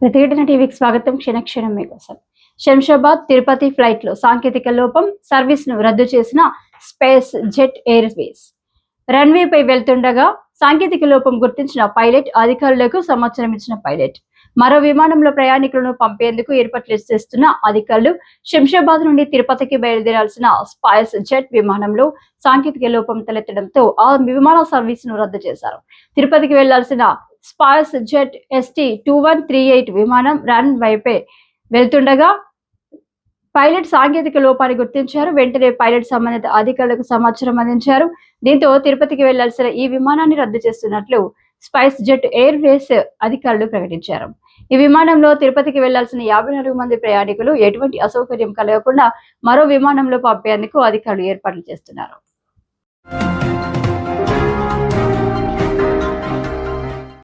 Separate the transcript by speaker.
Speaker 1: ప్రతిఘటన టీవీకి స్వాగతం. క్షణక్షణం మీకోసం శంషాబాద్ తిరుపతి ఫ్లైట్లో సాంకేతిక లోపం. సర్వీస్ను రద్దు చేసిన స్పేస్ జెట్ ఎయిర్వేస్ రన్వే పై వెళ్తుండగా సాంకేతిక లోపం గుర్తించిన పైలట్ అధికారులకు సమాచారం ఇచ్చిన పైలట్. మరో విమానంలో ప్రయాణికులను పంపేందుకు ఏర్పాట్లు చేస్తున్న అధికారులు శంషాబాద్ నుండి తిరుపతికి బయలుదేరాల్సిన స్పైస్ జెట్ విమానంలో సాంకేతిక లోపం తలెత్తడంతో ఆ విమాన సర్వీస్ను రద్దు చేశారు. తిరుపతికి వెళ్ళాల్సిన SpiceJet ST two one three eight విమానం రన్ వైపే వెళ్తుండగా పైలట్ సాంకేతిక లోపాన్ని గుర్తించారు. వెంటనే పైలట్ సంబంధిత అధికారులకు సమాచారం అందించారు. దీంతో తిరుపతికి వెళ్ళాల్సిన ఈ విమానాన్ని రద్దు చేస్తున్నట్లు స్పైస్ జెట్ ఎయిర్ వేస్ అధికారులు ప్రకటించారు. ఈ విమానంలో తిరుపతికి వెళ్ళాల్సిన యాభై నాలుగు మంది ప్రయాణికులు ఎటువంటి అసౌకర్యం కలగకుండా మరో విమానంలో పంపేందుకు అధికారులు ఏర్పాట్లు చేస్తున్నారు.